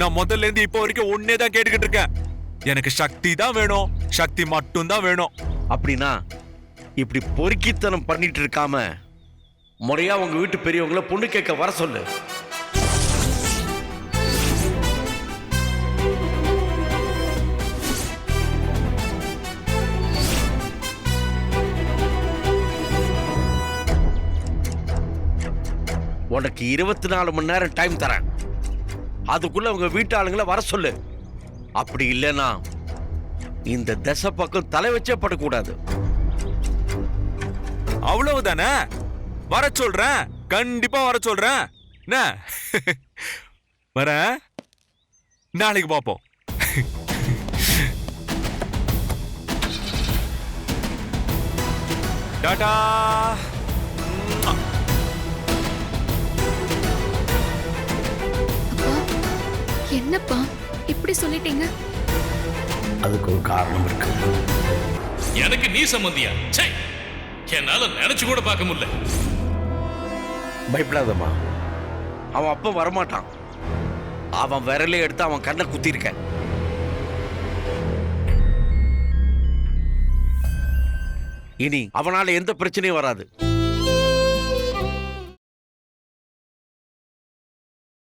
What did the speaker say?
நான் முதல்ல இருந்து இப்போ வரைக்கும் ஒன்னே தான் கேட்டுக்கிட்டு இருக்கேன். எனக்கு சக்தி தான் வேணும். சக்தி மட்டும் தான் வேணும். அப்படின்னா இப்படி பொறுக்கித்தனம் பண்ணிட்டு இருக்காம முறையா உங்க வீட்டு பெரியவங்கள பொண்ணு கேட்க வர சொல்லு. உனக்கு இருபத்தி நாலு மணி நேரம் டைம் தரேன். அதுக்குள்ள உங்க வீட்டு ஆளுங்களை வர சொல்லு. அப்படி இல்லைன்னா இந்த தசை பக்கம் தலை வச்சே படக்கூடாது. அவ்வளவுதானே? வர சொல்றேன். கண்டிப்பா வர சொல்றேன். என்ன? வர. நாளைக்கு பார்ப்போம் டாடா. என்னப்பா இப்படி சொல்லிட்டீங்க? அதுக்கு ஒரு காரணம் இருக்கு. எனக்கு நீ சம்மந்தியா ச்சே! என்னால நினைச்சு கூட பார்க்க முடியல. பயப்படாதம்மா. அவன் அப்ப வரமாட்டான். அவன் விரலே எடுத்து அவன் கண்ணை குத்திருக்க இனி அவனால எந்த பிரச்சனையும் வராது.